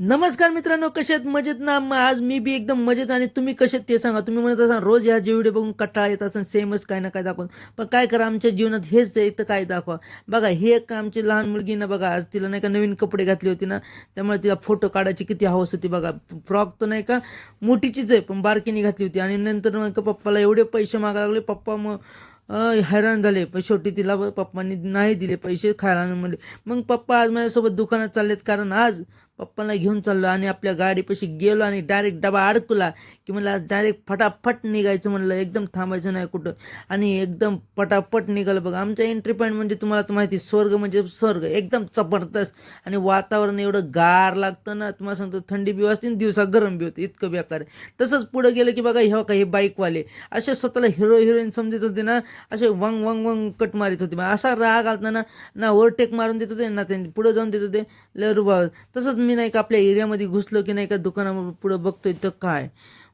नमस्कार मित्रांनो कसे आहेत? मजेत ना? मग आज मी बी एकदम मजेत आणि तुम्ही कसे ते सांगा. तुम्ही म्हणत असाल रोज ह्या जे व्हिडिओ बघून कट्टाळा येत असं सेमच काय ना काय दाखवून. पण काय करा आमच्या जीवनात हेच आहे काय दाखवा. बघा हे एक आमची लहान मुलगी ना बघा आज तिला नाही का नवीन कपडे घातले होते ना त्यामुळे तिला फोटो काढायची किती हवस होती बघा. फ्रॉक तर नाही का मोठीचीच आहे पण बारकीने घातली होती. आणि नंतर मग का पप्पाला एवढे पैसे मागायला लागले पप्पा मग हैराण झाले. पण शेवटी तिला पप्पांनी नाही दिले पैसे खायला म्हणले मग पप्पा आज माझ्यासोबत दुकानात चाललेत कारण आज पप्पाला घेऊन चाललो आणि आपल्या गाडीपाशी गेलो आणि डायरेक्ट डबा अडकला की मला डायरेक्ट फटाफट निघायचं म्हणलं एकदम थांबायचं नाही कुठं. आणि एकदम पटापट निघालं बघा. आमच्या एंट्री पॉईंट म्हणजे तुम्हाला तर माहिती आहे, स्वर्ग म्हणजे स्वर्ग. एकदम जबरदस्त. आणि वातावरण एवढं गार लागतं ना तुम्हाला सांगतो थंडी बी वाजते दिवसा गरम बी होते. इतकं बेकार आहे. तसंच पुढं गेलं की बघा ह्या काही बाईकवाले असे स्वतःला हिरो हिरोईन समजत होते ना असे वंग वंग वंग कट मारित होते. मग असा राग आलता ना ना ओव्हरटेक मारून देत होते ना त्यांनी पुढं जाऊन देत होते. लय तसंच मी नाही का आपल्या एरियामध्ये घुसलो की नाही का दुकानामध्ये पुढं बघतोय तर काय?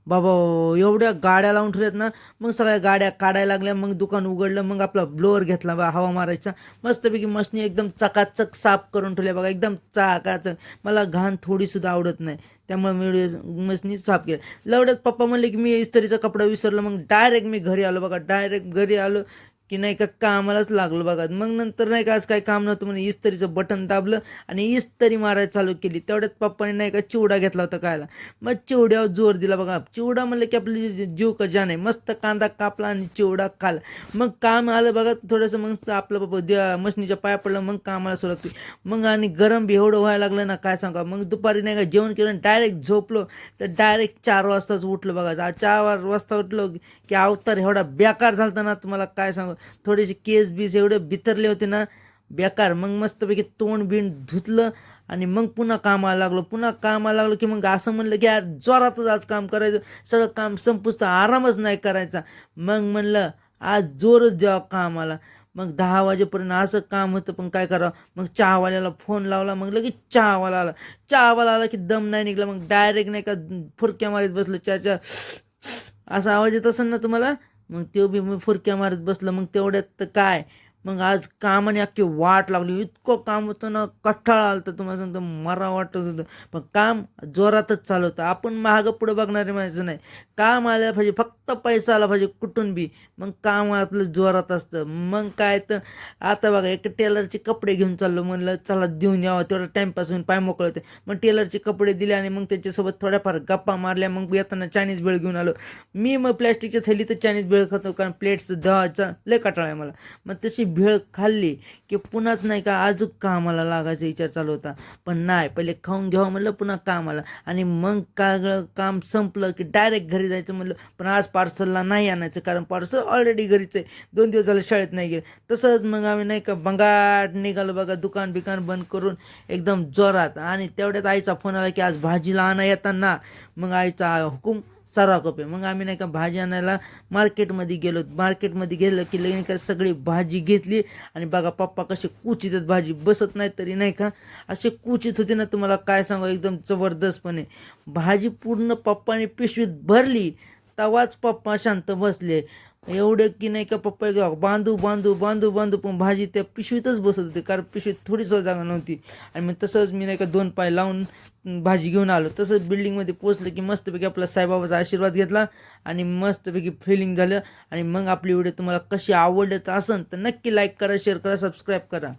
बाबा एवढ्या गाड्या लावून ठेवल्यात ना मग सगळ्या गाड्या काढायला लागल्या मग दुकान उघडलं मग आपला ब्लोअर घेतला बा हवा मारायचा. मस्तपैकी मशनी एकदम चकाचक साफ करून ठेवल्या बघा एकदम चाकाचक. मला घाण थोडीसुद्धा आवडत नाही. त्यामुळे मी मशनी साफ केलं. लवड्यात पप्पा म्हणले की मी इस्त्रीचा कपडा विसरलो मग डायरेक्ट मी घरी आलो बघा डायरेक्ट घरी आलो. की नाही का कामालाच लागलो बघा. मग नंतर नाही का आज काही काम नव्हतं म्हणून इस्तरीचं बटन दाबलं आणि इस्त्री मारायला चालू केली. तेवढ्यात पप्पाने नाही का चिवडा घेतला होता खायला. मग चिवड्यावर जोर दिला बघा. चिवडा म्हणलं की आपली जीव का जाण आहे. मस्त कांदा कापला आणि चिवडा खाला. मग काम आलं बघा थोडंसं मग आपलं बाबा मशनीच्या पाया पडलं मग कामाला सुरुवात केली मग आणि गरम बी एवढं व्हायला लागलं ना काय सांगा मग दुपारी नाही का जेवण केलं डायरेक्ट झोपलो. तर डायरेक्ट चार वाजताच उठलो बघा. चार वाजता उठलो की अवतार एवढा बेकार झाला ना तुम्हाला काय सांगू थोडेसे केस बीस एवढे बितरले होते ना बेकार. मग मस्तपैकी तोंड बिंड धुतलं आणि मग पुन्हा कामाला लागलो. पुन्हा कामाला लागलो की मग असं म्हणलं की यार जोरातच आज काम करायचं. सगळं काम संपुसतं आरामच नाही करायचा. मग म्हणलं आज जोरच द्यावा कामाला. मग दहा वाजेपर्यंत असं काम होतं पण काय करावं? मग चहावाल्याला फोन लावला. मग लगेच चहावाला आला. चहावाला आला की दम नाही निघला. मग डायरेक्ट नाही का फुरक्या मारीत बसलो. चहाच्या असा आवाज येत असेल ना तुम्हाला? मग त्यो बी मी फुरक्या मारत बसलो मग तेवढ्यात तर काय? मग आज कामाने अख्खी वाट लागली. इतकं काम होतं ना कठाळ आलं तर तुम्हाला सांगतो मरा वाटत होतं. पण काम जोरातच चालू होतं. आपण महाग पुढं बघणारे माणसं नाही. काम आलं पाहिजे फक्त पैसा आला पाहिजे कुठून बी. मग काम आपलं जोरात असतं. मग काय तर आता बघा एक टेलरचे कपडे घेऊन चाललो. म्हणलं चला देऊन यावं. तेवढा टाईमपास होऊन पाय मोकळे होते. मग टेलरचे कपडे दिले आणि मग त्याच्यासोबत थोड्याफार गप्पा मारल्या. मग येताना चायनीज बेळ घेऊन आलो. मी मग प्लॅस्टिकच्या थैलीत चायनीज बेळ खातो. कारण प्लेट्स दहाचा लय कटाळ आहे मला. मग तशी भेळ खाल्ली की पुन्हाच नाही का अजून कामाला लागायचा विचार चालू होता. पण नाही पहिले खाऊन घ्यावं म्हणलं पुन्हा कामाला. आणि मग कागळं काम संपलं की डायरेक्ट घरी जायचं म्हणलं पण आज पार्सलला नाही आणायचं कारण पार्सल ऑलरेडी घरीच आहे. दोन दिवस झाले शाळेत नाही गेले. तसंच मग आम्ही नाही का बंगाट निघालो बघा दुकान बिकान बंद करून एकदम जोरात. आणि तेवढ्यात आईचा फोन आला की आज भाजीला आणा येताना. मग आईचा हुकूम सारा कॉपी मग आम्ही नाही का भाजी आणायला मार्केटमध्ये गेलो. मार्केटमध्ये गेलं की लगेच का सगळी भाजी घेतली. आणि बघा पप्पा कसे कुचित आहेत भाजी बसत नाही तरी नाही का असे कुचित होते ना. तुम्हाला काय सांगू एकदम जबरदस्तपणे. भाजी पूर्ण पप्पाने पिशवीत भरली. तवाच पप्पा शांत बसले. एवढं की नाही का पप्पा एक बांधू बांधू बांधू बांधू पण भाजी त्या पिशवीतच बसत होती. कारण पिशवीत थोडीच जागा नव्हती. आणि मग तसंच मी नाही का दोन पाय लावून भाजी घेऊन आलो. तसंच बिल्डिंगमध्ये पोचलं की मस्तपैकी आपला साईबाबाचा आशीर्वाद घेतला आणि मस्तपैकी फिलिंग झालं. आणि मग आपली व्हिडिओ तुम्हाला कशी आवडत असेल तर नक्की लाईक करा शेअर करा सबस्क्राईब करा.